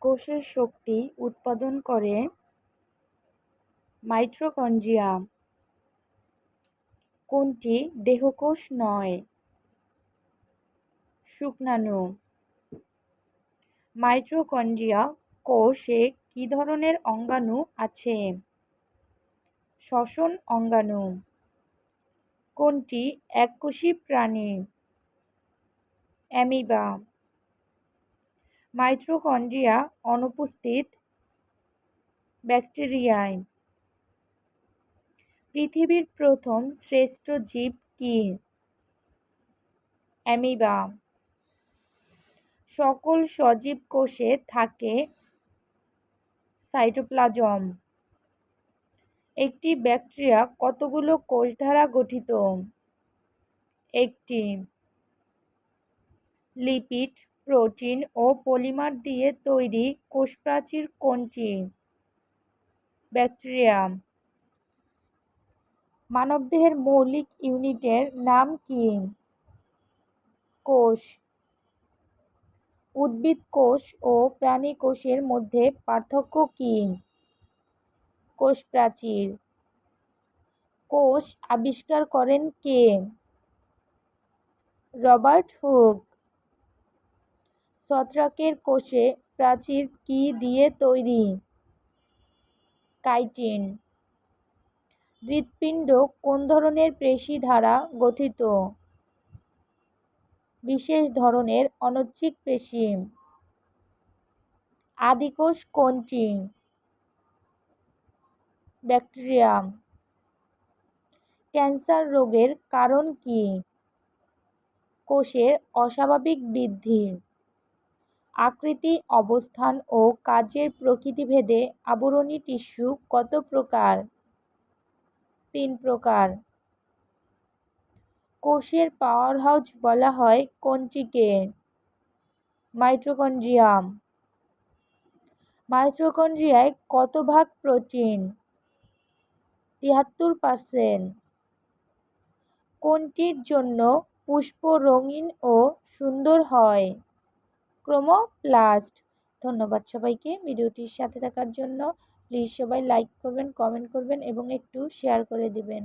কোষের শক্তি উৎপাদন করে মাইটোকন্ড্রিয়া। কোনটি দেহকোষ নয়? শুক্রাণু মাইটোকন্ড্রিয়া কোষে কি ধরনের অঙ্গাণু আছে? শ্বসন অঙ্গাণু। কোনটি এককোষী প্রাণী? অ্যামিবা। মাইটোকন্ড্রিয়া অনুপস্থিত ব্যাকটেরিয়ায়। পৃথিবীর প্রথম শ্রেষ্ঠ জীব কি? অ্যামিবা। সকল সজীব কোষে থাকে সাইটোপ্লাজম। একটি ব্যাকটেরিয়া কতগুলো কোষ দ্বারা গঠিত? একটি। লিপিড প্রোটিন ও পলিমার দিয়ে তৈরি কোষপ্রাচীর কোনটি? ব্যাকটেরিয়া মানবদেহের মৌলিক ইউনিটের নাম কি? কোষ। উদ্ভিদ কোষ ও প্রাণী কোষের মধ্যে পার্থক্য কি? কোষ প্রাচীর কোষ আবিষ্কার করেন কে? Robert Hooke. ছত্রাকের কোষে প্রাচীর কি দিয়ে তৈরি? কাইটিন। হৃৎপিণ্ড কোন ধরনের পেশি দ্বারা গঠিত? বিশেষ ধরনের অনৈচ্ছিক পেশি। আদিকোষ কোনটি? ব্যাকটেরিয়া। ক্যান্সার রোগের কারণ কি? কোষের অস্বাভাবিক বৃদ্ধি। আকৃতি, অবস্থান ও কাজের প্রকৃতিভেদে আবরণী টিস্যু কত প্রকার? তিন প্রকার। কোষের পাওয়ার হাউস বলা হয় কোনটিকে মাইটোকন্ড্রিয়াম। মাইটোকন্ড্রিয়ায় কত ভাগ প্রোটিন? তিয়াত্তর পার্সেন্ট। কোনটির জন্য পুষ্প রঙিন ও সুন্দর হয়? ক্রোমোপ্লাস্ট ধন্যবাদ সবাইকে ভিডিওটির সাথে থাকার জন্য। প্লিজ সবাই লাইক করবেন কমেন্ট করবেন এবং একটু শেয়ার করে দিবেন।